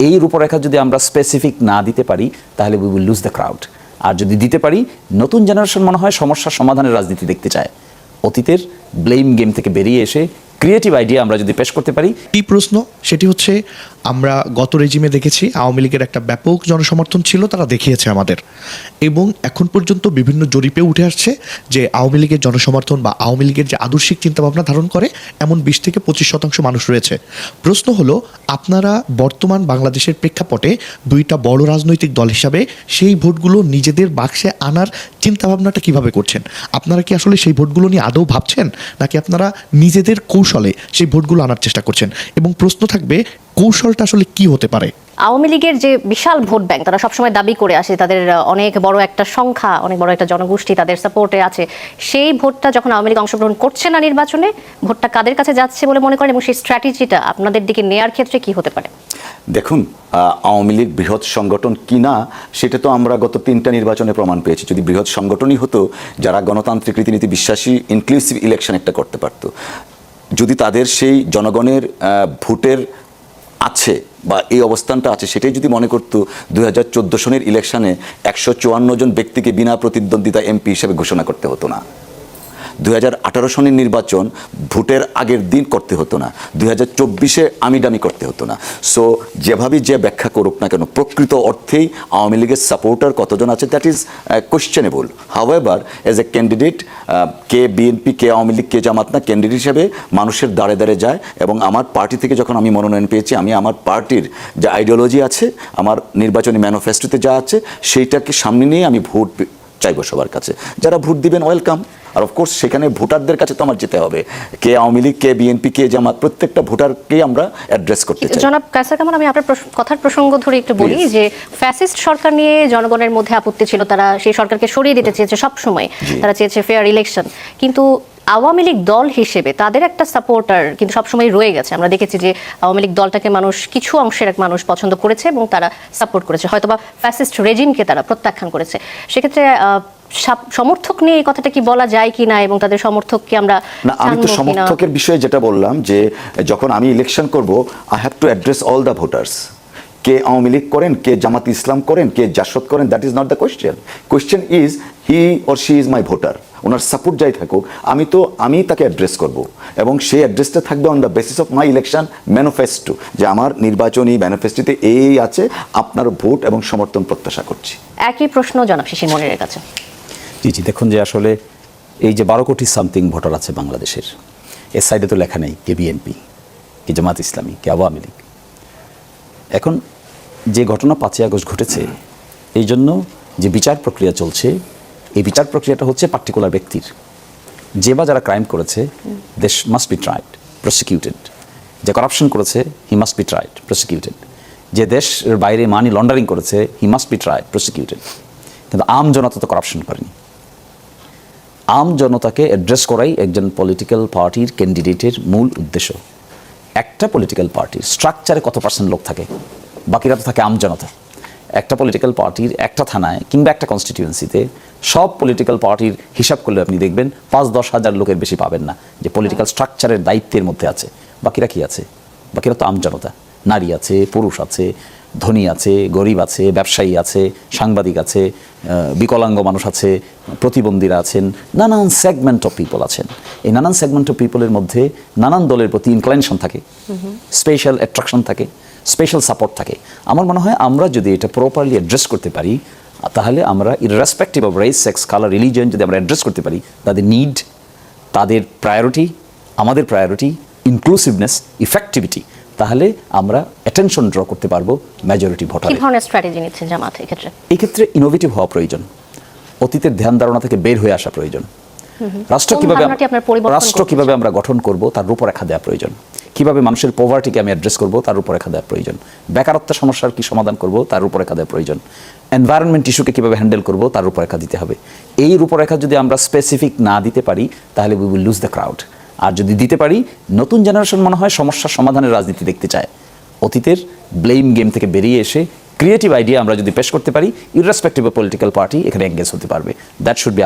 এই রূপরেখা যদি আমরা স্পেসিফিক না দিতে পারি, তাহলে we will lose the crowd আর যদি দিতে পারি, নতুন জেনারেশন মনে হয় সমস্যার সমাধানের রাজনীতি দেখতে চায়। অতীতের ব্লেম গেম থেকে বেরিয়ে এসে ক্রিয়েটিভ আইডিয়া আমরা যদি পেশ করতে পারি। একটি প্রশ্ন? সেটি হচ্ছে, আমরা গত রেজিমে দেখেছি, আওয়ামী লীগের একটা ব্যাপক জনসমর্থন ছিল, তারা দেখিয়েছে আমাদের। এবং এখন পর্যন্ত বিভিন্ন জরিপে উঠে আসছে যে, আওয়ামী লীগের জনসমর্থন বা আওয়ামী লীগের যে আদর্শিক চিন্তাভাবনা ধারণ করে, এমন বিশ থেকে পঁচিশ শতাংশ মানুষ রয়েছে। প্রশ্ন হলো, আপনারা বর্তমান বাংলাদেশের প্রেক্ষাপটে দুইটা বড় রাজনৈতিক দল হিসাবে সেই ভোটগুলো নিজেদের বাক্সে আনার চিন্তাভাবনাটা কীভাবে করছেন? আপনারা কি আসলে সেই ভোটগুলো নিয়ে আদৌ ভাবছেন? নাকি আপনারা নিজেদের কৌশলে সেই ভোটগুলো আনার চেষ্টা করছেন। এবং প্রশ্ন থাকবে কৌশলটা আসলে কি হতে পারে? আওয়ামী লীগের যে বিশাল ভোট ব্যাংক তারা সবসময় দাবি করে আসে তাদের অনেক বড় একটা সংখ্যা অনেক বড় একটা জনগোষ্ঠী তাদের সাপোর্টে আছে। সেই ভোটটা যখন আওয়ামী লীগ অংশগ্রহণ করছে না নির্বাচনে ভোটটা কাদের কাছে যাচ্ছে বলে মনে করেন এবং সেই স্ট্র্যাটেজিটা আপনাদের দিকে নেয়ার ক্ষেত্রে কি হতে পারে? দেখুন আওয়ামী লীগ বৃহৎ সংগঠন কিনা সেটা তো আমরা গত তিনটা নির্বাচনে প্রমাণ পেয়েছি। যদি বৃহৎ সংগঠনই হতো যারা গণতান্ত্রিক রীতিনীতি বিশ্বাসী ইনক্লুসিভ ইলেকশন একটা করতে পারত। যদি তাদের সেই জনগণের ভোটের আছে বা এই অবস্থানটা আছে, সেটাই যদি মনে করতো দু হাজার চোদ্দ সনের ইলেকশনে একশো চুয়ান্ন জন ব্যক্তিকে বিনা প্রতিদ্বন্দ্বিতা এমপি হিসেবে ঘোষণা করতে হতো না। দুই হাজার আঠারো সনের নির্বাচন ভোটের আগের দিন করতে হতো না। দুই হাজার চব্বিশে আমিডামি করতে হতো না। সো যেভাবে যে ব্যাখ্যা করুক না কেন, প্রকৃত অর্থেই আওয়ামী লীগের সাপোর্টার কতজন আছে that is questionable however as a candidate K BNP কে আওয়ামী লীগ, কে জামাত না ক্যান্ডিডেট হিসেবে মানুষের দাঁড়ে দাঁড়ে যায় এবং আমার পার্টি থেকে যখন আমি মনোনয়ন পেয়েছি, আমি আমার পার্টির যে আইডিওলজি আছে, আমার নির্বাচনী ম্যানিফেস্টোতে যা আছে, সেইটাকে সামনে নিয়ে আমি ভোট চাইব সবার কাছে। যারা ভোট দিবেন ওয়েলকাম আর অফকোর্স সেখানে ভোটারদের কাছে তো আমার যেতে হবে। কে আওয়ামী লীগ কে বিএনপি কে জামাত প্রত্যেকটা ভোটারকেই আমরা অ্যাড্রেস করতে চাই। জনাব কাসার কামাল আমি আপনার কথার প্রসঙ্গ ধরে একটু বলি যে ফ্যাসিস্ট সরকার নিয়ে জনগণের মধ্যে আপত্তি ছিল। তারা সেই সরকারকে সরিয়ে দিতে চেয়েছে সব সময় তারা চেয়েছে ফেয়ার ইলেকশন কিন্তু আওয়ামী লীগ দল হিসেবে তাদের একটা সাপোর্টার কিন্তু সবসময় রয়ে গেছে। আমরা দেখেছি যে আওয়ামী লীগ দলটাকে মানুষ কিছু অংশের এক মানুষ পছন্দ করেছে এবং তারা সাপোর্ট করেছে। হয়তোবা ফ্যাসিস্ট রেজিমকে তারা প্রত্যাখ্যান করেছে। সেক্ষেত্রে সমর্থক নিয়ে এই কথাটা কি বলা যায় কিনা এবং তাদের সমর্থককে আমরা না আমি তো সমর্থকের বিষয়ে যেটা বললাম যে যখন আমি ইলেকশন করব I have to address all the voters কে আওয়ামী লীগ করেন কে জামাত ইসলাম করেন কে জাসদ করেন that is not the question question is he or she is my voter owner support যাই থাকুক আমি তো আমি তাকে অ্যাড্রেস করব। এবং সেই অ্যাড্রেসটা থাকবে on the basis of my election manifesto যে আমার নির্বাচনী ম্যানিফেস্টোতে এই আছে আপনার ভোট এবং সমর্থন প্রত্যাশা করছি। একই প্রশ্ন জনাব শিশির মনিরের কাছে। জি জি দেখুন যে আসলে এই যে বারো কোটি সামথিং ভোটার আছে বাংলাদেশের এর সাইডে তো লেখা নেই কে বিএনপি কে জামাত ইসলামী কে আওয়ামী লীগ। এখন যে ঘটনা পাঁচই আগস্ট ঘটেছে এই জন্য যে বিচার প্রক্রিয়া চলছে এই বিচার প্রক্রিয়াটা হচ্ছে পার্টিকুলার ব্যক্তির। যে বা যারা ক্রাইম করেছে দেশ মাস্ট বি ট্রাইড প্রসিকিউটেড যে করাপশন করেছে he must be tried prosecuted যে দেশের বাইরে মানি লন্ডারিং করেছে he must be tried prosecuted কিন্তু আম জনতা তো করাপশন করেনি। আম জনতাকে অ্যাড্রেস করাই একজন পলিটিক্যাল পার্টির ক্যান্ডিডেটের মূল উদ্দেশ্য। একটা পলিটিক্যাল পার্টির স্ট্রাকচারে কত পার্সেন্ট লোক থাকে? বাকিরা তো থাকে আম জনতা। একটা পলিটিক্যাল পার্টির একটা থানায় কিংবা একটা কনস্টিটিউয়েন্সিতে সব পলিটিক্যাল পার্টির হিসাব করলে আপনি দেখবেন পাঁচ দশ হাজার লোকের বেশি পাবেন না। যে পলিটিক্যাল স্ট্রাকচারের দায়িত্বের মধ্যে আছে। বাকিরা কি আছে? বাকিরা তো আম জনতা। নারী আছে, পুরুষ আছে, ধনী আছে, গরিব আছে, ব্যবসায়ী আছে, সাংবাদিক আছে বিকলাঙ্গ মানুষ আছে, প্রতিবন্ধীরা আছেন, নানান সেগমেন্ট অফ পিপল আছেন। এই নানান সেগমেন্ট অফ পিপলের মধ্যে নানান দলের প্রতি ইনক্লাইনেশন থাকে। স্পেশাল অ্যাট্রাকশন থাকে স্পেশাল সাপোর্ট থাকে। আমার মনে হয় আমরা যদি এটা প্রপারলি অ্যাড্রেস করতে পারি তাহলে আমরা irrespective of race sex colour religion যদি আমরা অ্যাড্রেস করতে পারি তাদের নিড তাদের প্রায়োরিটি আমাদের প্রায়োরিটি ইনক্লুসিভনেস ইফেক্টিভিটি তাহলে আমরা অ্যাটেনশন ড্র করতে পারব মেজরিটি কি ধরনের স্ট্র্যাটেজি নিচ্ছেন জামাত এক্ষেত্রে? এই ক্ষেত্রে ইনোভেটিভ হওয়া প্রয়োজন। অতীতের ধ্যান ধারণা থেকে বের হয়ে আসা প্রয়োজন। রাষ্ট্র কীভাবে রাষ্ট্র কীভাবে আমরা গঠন করব তার রূপরেখা দেওয়া প্রয়োজন। কীভাবে মানুষের পোভার্টিকে আমি অ্যাড্রেস করব, তার রূপরেখা দেওয়া প্রয়োজন। বেকারত্ব সমস্যার কি সমাধান করব, তার রূপরেখা দেওয়া প্রয়োজন। এনভায়রনমেন্ট ইস্যুকে কীভাবে হ্যান্ডেল করব, তার রূপরেখা দিতে হবে। এই রূপরেখা যদি আমরা স্পেসিফিক না দিতে পারি, তাহলে we will lose the crowd আর যদি দিতে পারি, নতুন জেনারেশন মনে হয় সমস্যার সমাধানের রাজনীতি দেখতে চায়। অতীতের ব্লেম গেম থেকে বেরিয়ে এসে ক্রিয়েটিভ আইডিয়া আমরা যদি পেশ করতে পারি ইররেসপেক্টিভ অফ পলিটিক্যাল পার্টি এখানে এঙ্গেজ হতে পারবে। That should be